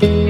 내가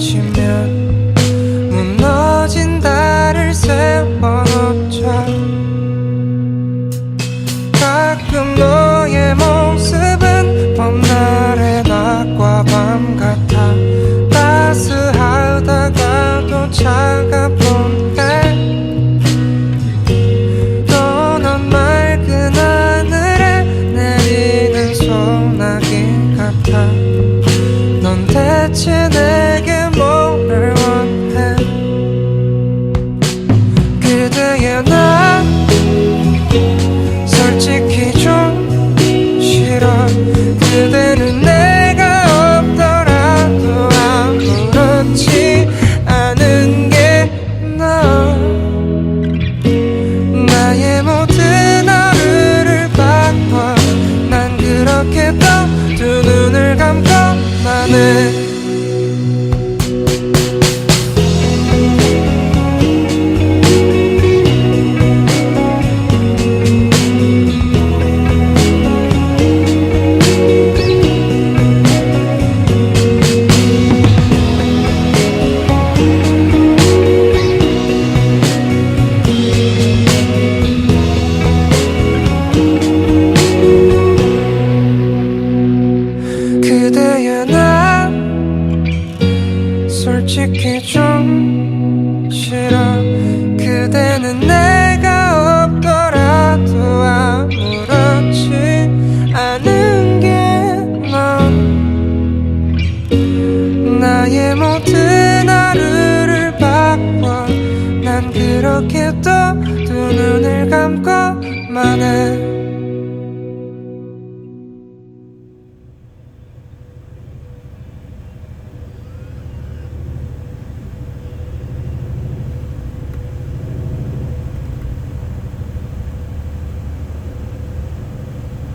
합치면 무너진 달을 세워놓자. 가끔 너의 모습은 봄날의 낮과 밤 같아. 따스하다가도 차가운 해 또넌 맑은 하늘에 내리는 소나기 같아. 넌 대체 내 솔 솔직히 좀 싫어. 그대는 내가 없더라도 아무렇지 않은 게넌 나의 모든 하루를 바꿔. 난 그렇게 또두 눈을 감고만 해